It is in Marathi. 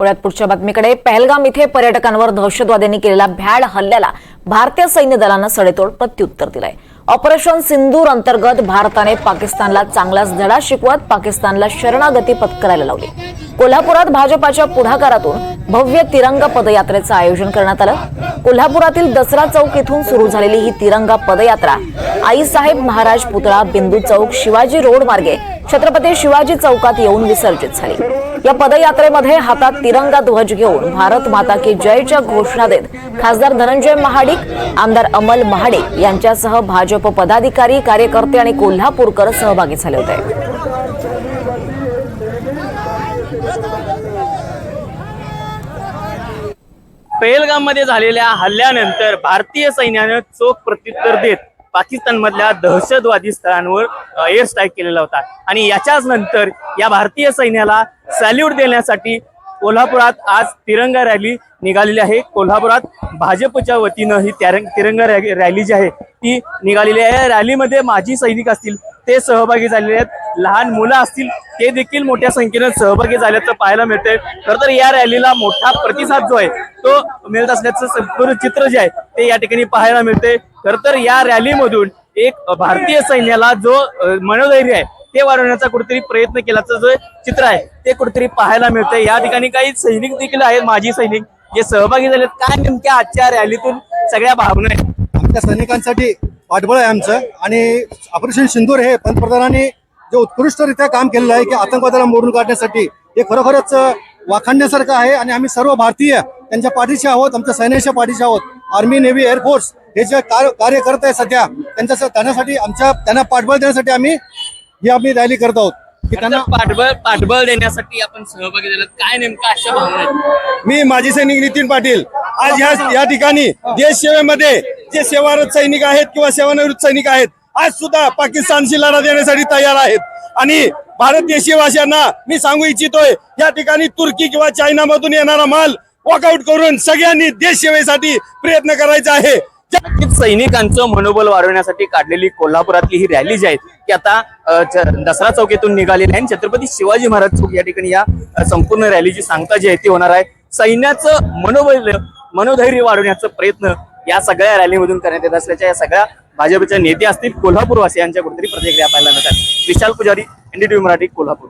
वळ्यात पुढच्या बातमीकडे. पहलगाम इथे पर्यटकांवर दहशतवाद्यांनी केलेल्या भ्याड हल्ल्याला भारतीय सैन्य दलानं सडेतोड प्रत्युत्तर दिलंय. ऑपरेशन सिंदूर अंतर्गत भारताने पाकिस्तानला चांगलाच धडा शिकवत पाकिस्तानला शरणागती पत्करायला लावली. कोल्हापुरात भाजपाच्या पुढाकारातून भव्य तिरंगा पदयात्रेचं आयोजन करण्यात आलं. कोल्हापुरातील दसरा चौक इथून सुरू झालेली ही तिरंगा पदयात्रा आईसाहेब महाराज पुतळा बिंदू चौक शिवाजी रोड मार्गे छत्रपती शिवाजी चौकात येऊन विसर्जित झाली. या पदयात्रेमध्ये हातात तिरंगा ध्वज घेऊन भारत माता की जयच्या घोषणा देत खासदार धनंजय महाडिक आमदार अमल महाडिक यांच्यासह भाजप पदाधिकारी कार्यकर्ते आणि कोल्हापूरकर सहभागी झाले होते. पहलगाममध्ये झालेल्या हल्ल्यानंतर भारतीय सैन्यानं चोख प्रत्युत्तर देत पाकिस्तानमधल्या दहशतवादी स्थळांवर एअर स्ट्राईक केलेला होता. आणि याच्याच नंतर या भारतीय सैन्याला सॅल्यूट देण्यासाठी कोल्हापुरात आज तिरंगा रॅली निघालेली आहे. कोल्हापुरात भाजपच्या वतीनं ही तिरंगा रॅली जी आहे ती निघालेली आहे. या रॅलीमध्ये माजी सैनिक असतील ते सहभागी झालेले आहेत. लहान मुलं असतील ते देखील मोठ्या संख्येनं सहभागी झाल्याचं पाहायला मिळतंय. खरं तर या रॅलीला मोठा प्रतिसाद जो आहे तो मिळत असल्याचं संपूर्ण चित्र जे आहे ते या ठिकाणी पाहायला मिळते खरं तर या रॅलीमधून एक भारतीय सैन्याला जो मनोधैर्य आहे ते वाढवण्याचा कुठेतरी प्रयत्न केल्याचं जे चित्र आहे ते कुठेतरी पाहायला मिळतंय. या ठिकाणी काही सैनिक देखील आहेत माजी सैनिक जे सहभागी झालेत. काय नेमक्या आजच्या रॅलीतून सगळ्या भावना आहेत? आमच्या सैनिकांसाठी पाठबळ आहे आमचं आणि ऑपरेशन सिंदूर हे पंतप्रधानांनी जे उत्कृष्टरित्या काम केलेलं आहे की आतंकवादाला मोडून काढण्यासाठी हे खरोखरच वाखाणण्यासारखं आहे आणि आम्ही सर्व भारतीय त्यांच्या पाठीशी आहोत आमच्या सैन्याच्या पाठीशी आहोत. आर्मी नेव्ही एअरफोर्स हे जे कार्य कार्य करत आहे सध्या त्यांच्या त्यांच्यासाठी आमच्या त्यांना पाठबळ देण्यासाठी आम्ही ही आम्ही रॅली करत आहोत. की त्यांना पाठबळ पाठबळ देण्यासाठी आपण सहभागी झालो काय नेमका अशा भावना आहेत? मी माजी सैनिक नितीन पाटील. आज या या ठिकाणी देश सेवेमध्ये जे सेवारत सैनिक आहेत किंवा सेवानिवृत्त सैनिक आहेत आज सुद्धा पाकिस्तानशी लढा देण्यासाठी तयार आहेत. आणि भारत देशवासियांना मी सांगू इच्छितोय या ठिकाणी तुर्की किंवा चायना मधून येणारा माल वॉकआउट करून सगळ्यांनी देश सेवेसाठी प्रयत्न करायचा आहे. सैनिकांचं मनोबल वाढवण्यासाठी काढलेली कोल्हापुरातली ही रॅली जी आहे ती आता च- दसरा चौकीतून निघालेली आहे आणि छत्रपती शिवाजी महाराज चौक या ठिकाणी या संपूर्ण रॅलीची सांगता जी आहे ती होणार आहे. सैन्याचं मनोबल मनोधैर्य वाढवण्याचा प्रयत्न या सगळ्या रॅलीमधून करण्यात येत असल्याच्या या सगळ्या भाजपच्या नेते असतील कोल्हापूरवासियांच्या कुठेतरी प्रतिक्रिया पाहायला मिळतात. विशाल पुजारी एनडीटीव्ही मराठी कोल्हापूर.